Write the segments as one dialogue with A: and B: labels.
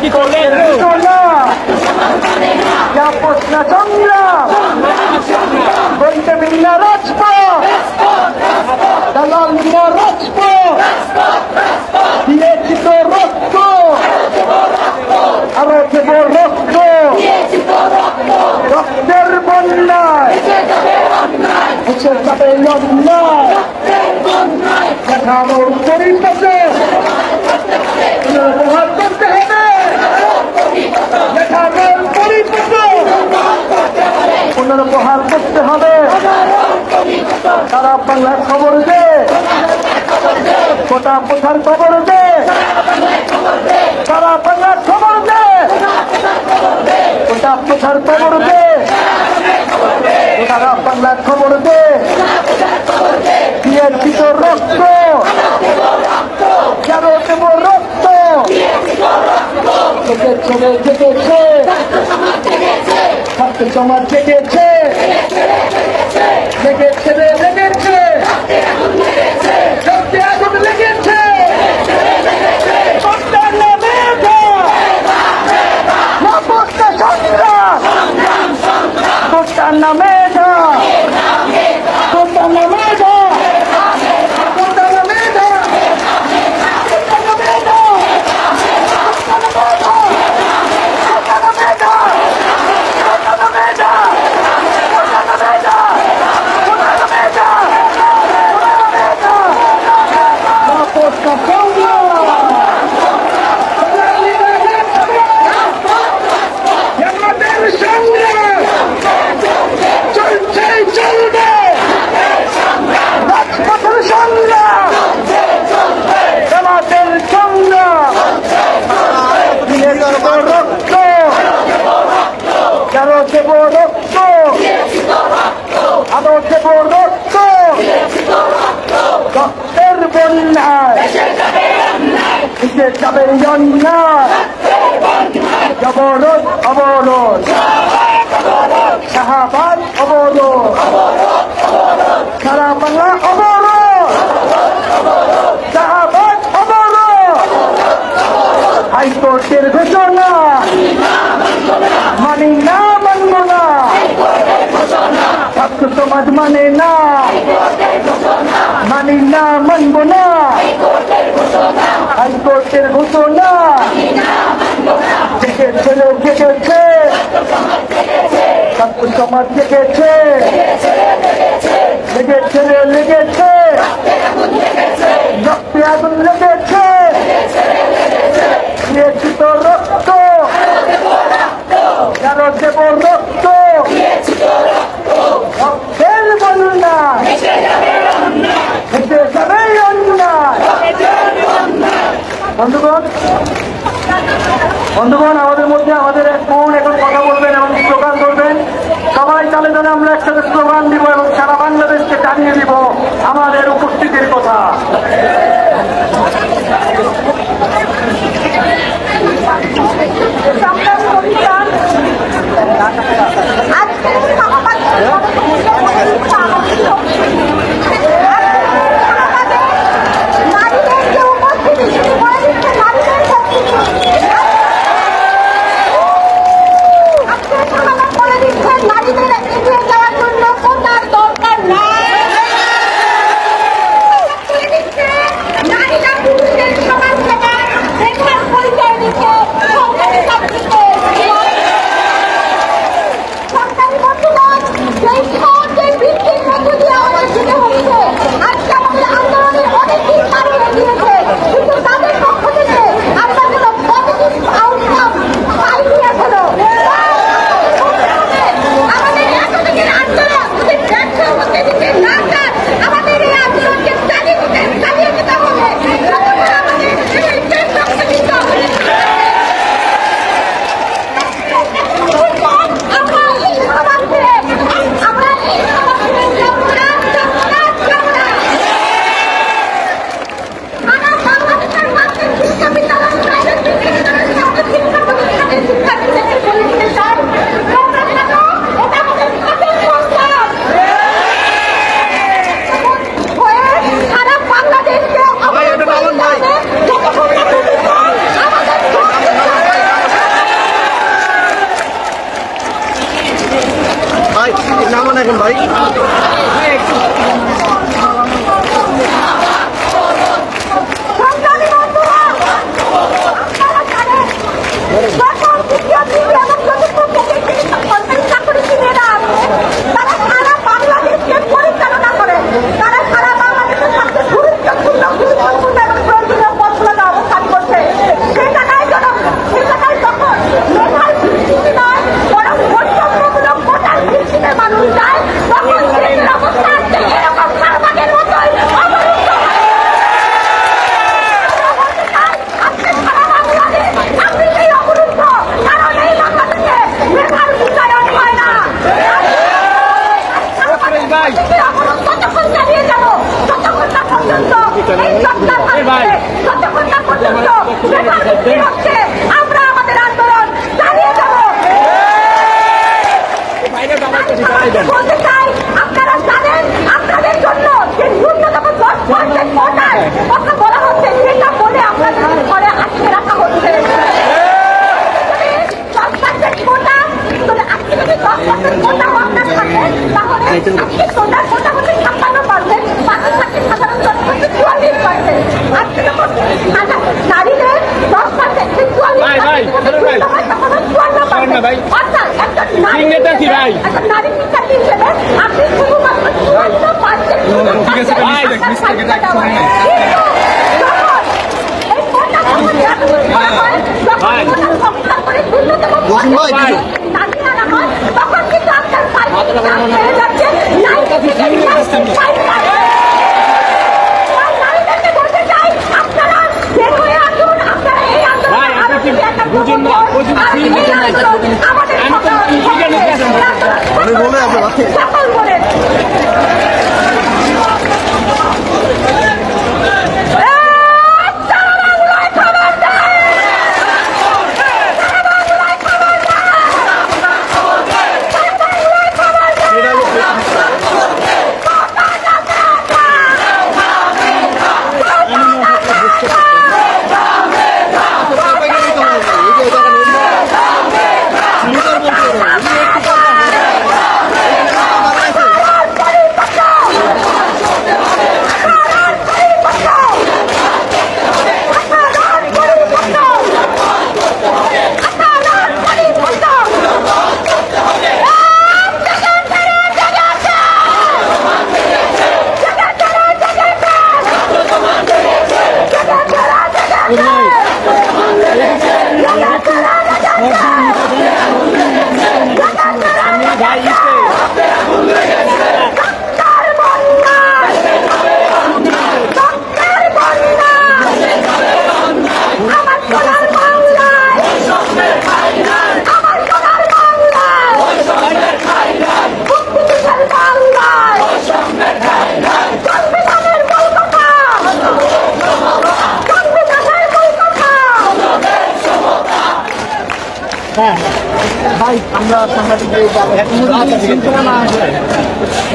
A: কি করলেন?
B: সংগ্রাম। বলতে মিল্লা রাজপথ। দালাল মিল্লা রাজপথ। দিয়েছি তো রক্ত। আরও দেব রক্ত। রক্তের বন্যায়। মুছে যাবে দেখানোর পরিপথে দেখানোর করতে হবে। সারা বাংলার খবর দে। গোটা পোথার খবর দে। সারা বাংলার খবর দে। গোটা পোথার খবর দে। সারা বাংলার খবর দে। দিয়েছি তো রক্ত। কেন দেব রক্ত। রে জেগেছে ছাত্র সমাজ জেগেছে লেগেছে রে লেগেছে রক্তে আগুন লেগেছে সন্তান মেধা নবস্ত সংগ্রাম সন্তান মেধা সন্তান মেধা সন্তান মেধা সন্তান মেধা রাজপথের সংগ্রাম আমাদের সংগ্রাম দিয়ে দেব রক্ত কেন দেব রক্ত আরও দেব রক্ত রক্তের বন্যায় দিতে যাবে অন্যায় অবরোধ অবরোধ। শাহাবাদ অবরোধ। সারা বাংলা অবরোধ। শাহাবাদ অবরোধ। হাইকোর্টের ঘোষণা মানি না, মানব না। ছাত্র সমাজ মানে না। মানি না, মানব না। হাইকোর্টের ঘোষণা। জেগেছে রে জেগেছে ছাত্র সমাজ জেগেছে আমরা আমাদের আন্দোলন চালিয়ে যাব বলতে চাই আপনারা জানেন আপনাদের জন্য যে ন্যূনতম দশ পার্সেন্ট ভোটার কথা বলা হচ্ছে সেটা বলে আপনাদের ঘরে আটকে রাখা হচ্ছে দশ পার্সেন্ট ভোটার আজকে যদি দশ পার্সেন্ট ভোটার আপনার
C: থাকে তাহলে আজকে সোনার ভোটার পার্সেন্ট আট থেকে নারীদের দশ পার্সেন্ট কিন্তু আমি চুয়ান্ন পার্সেন্ট অর্থাৎ একজন
A: নারী
C: একজন নারী শিক্ষার্থী হিসেবে আপনি শুধুমাত্র চুয়ান্ন পার্সেন্ট তখন কিন্তু আপনার পায়ে যাচ্ছে
A: আমি
D: বলে আপনার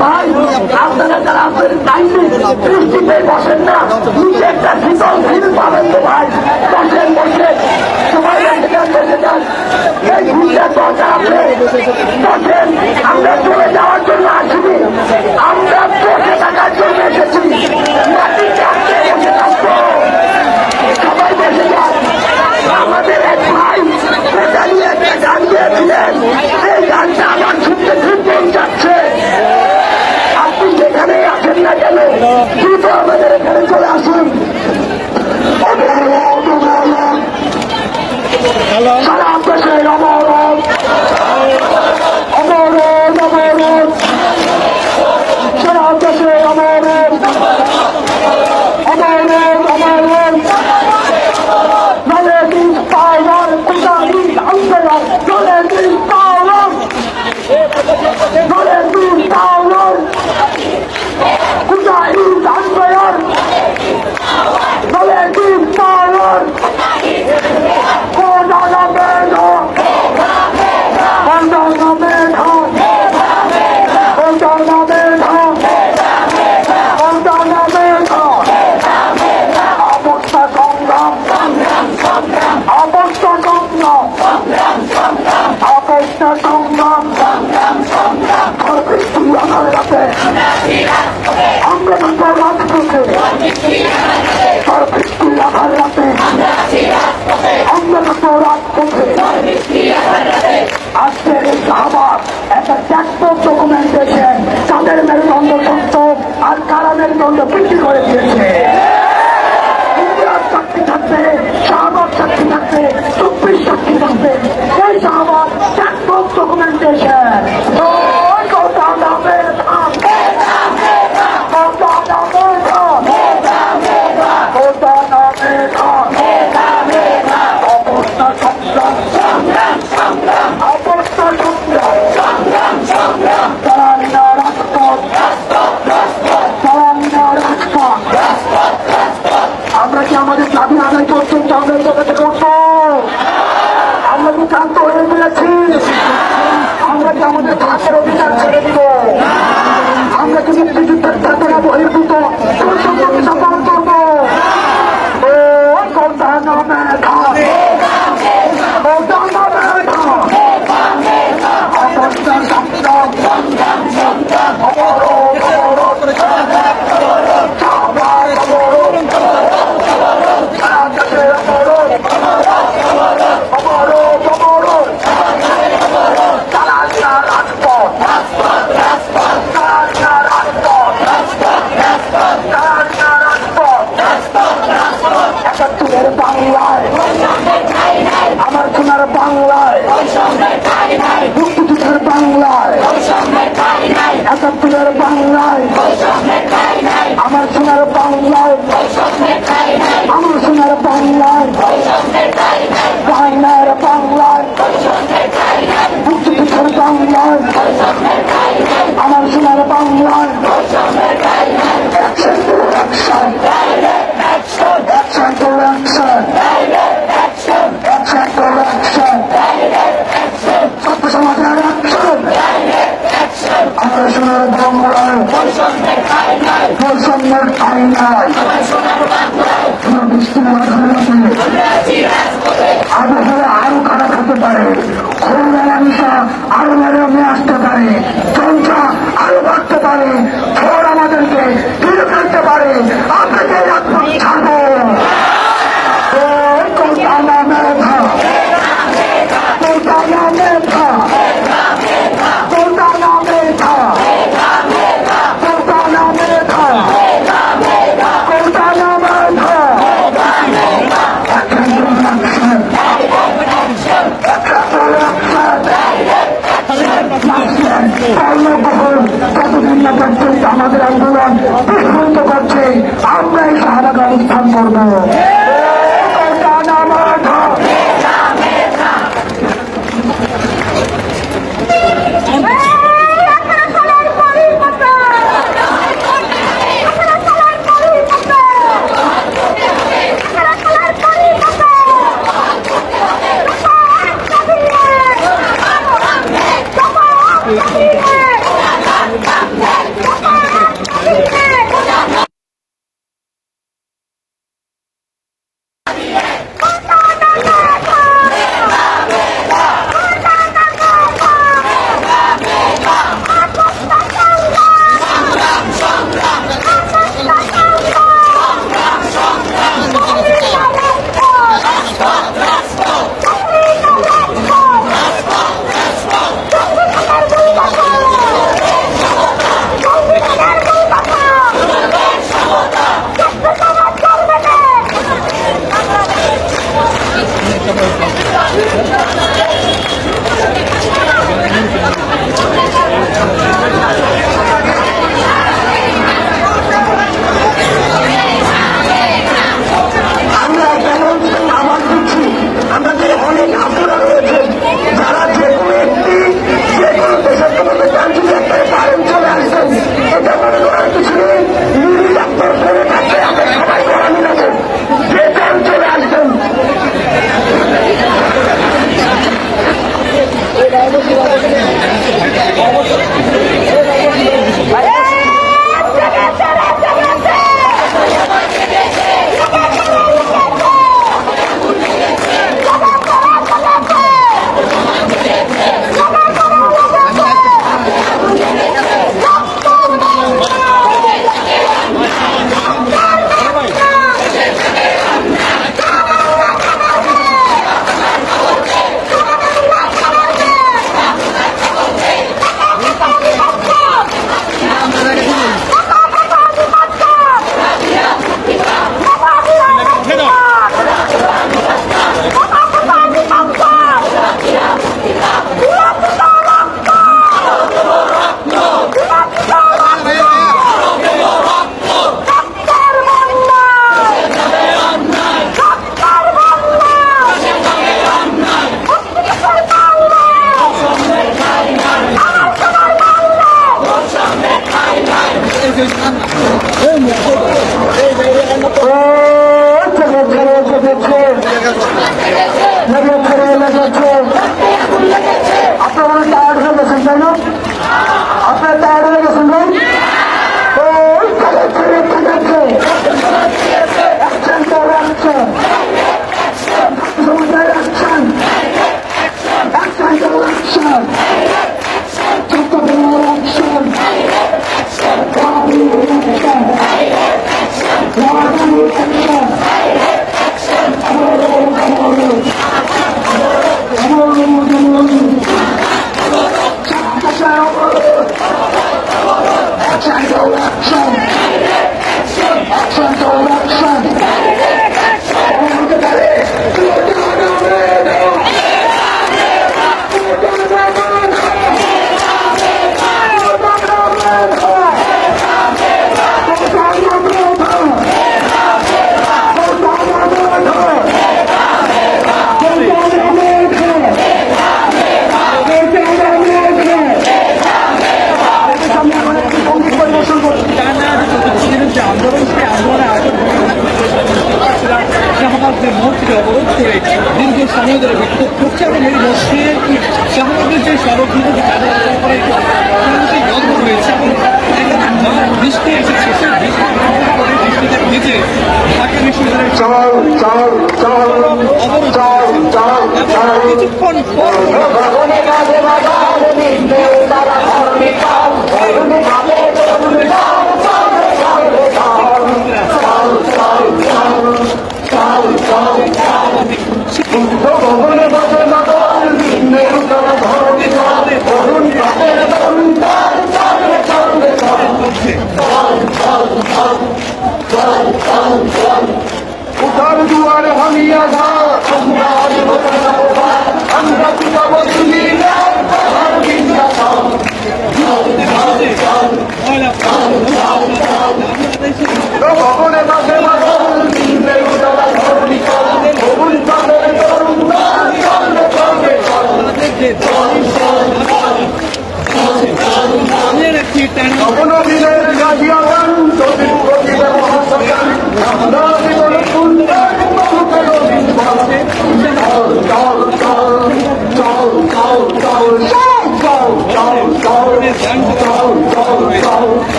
A: ভাই,
B: আপনারা যারা আপনাদের দায়িত্বে বৃষ্টিতে বসেন না। নিচে একটা শীতল ভিড় পাবেন আমরা চলে যাওয়ার জন্য আসিনি। আমরা বসে থাকার জন্য এসেছি। মাটির মুখে আজকের আবার একটা ট্যাক্টর ডকুমেন্টেশন তাদের মেরুদণ্ড শক্ত আর কারা মেরুদণ্ড বৃদ্ধি করে দিয়েছে আমরা ধরে বিক্ষোভ করছে এবং এই মসজিদে শাহবাগের যে সড়ক তাদের বন্ধ রয়েছে এবং বৃষ্টি এসেছে সেই বৃষ্টি করে বৃষ্টিতে ভিজে ঢাকা বিশ্ববিদ্যালয়ের কিছুক্ষণ পর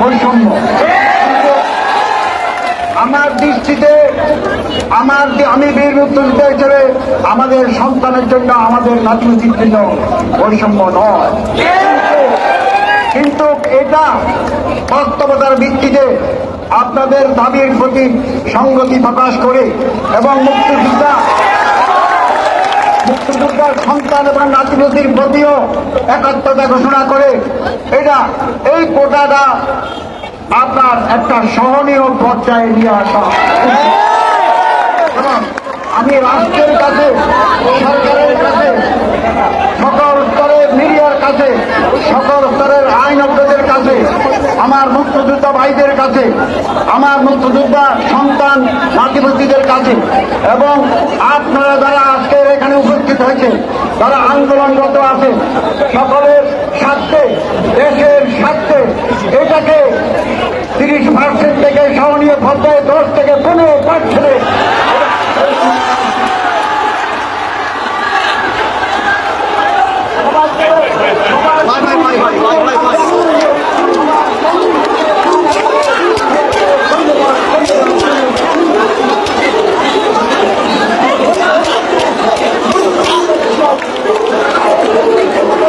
A: বৈষম্য আমার দৃষ্টিতে, আমার আমি বীর মুক্তিযোদ্ধা হিসেবে আমাদের সন্তানের জন্য আমাদের নাতির জন্য বৈষম্য নয়। কিন্তু এটা বাস্তবতার ভিত্তিতে আপনাদের দাবির প্রতি সংগতি প্রকাশ করে এবং মুক্তিযোদ্ধা মুক্তিযোদ্ধার সন্তান এবং নাতিনতির প্রতিও একাত্মতা ঘোষণা করে এটা এই কোটাটা আপনার একটা সহনীয় পর্যায়ে নিয়ে আসা। আমি রাষ্ট্রের কাছে, সরকারের কাছে সকল কাছে সকল স্তরের আইনজ্ঞদের কাছে আমার মুক্তিযোদ্ধা ভাইদের কাছে আমার মুক্তিযোদ্ধা সন্তান নাতিপতিদের কাছে এবং আপনারা যারা আজকের এখানে উপস্থিত হয়েছে যারা আন্দোলনরত আছে সকলের স্বার্থে, দেশের স্বার্থে এটাকে তিরিশ পার্সেন্ট থেকে সহনীয় পর্যায়ে দশ থেকে পনেরো পার্সেন্টে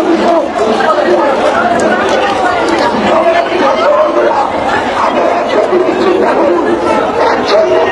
A: Thank
B: you.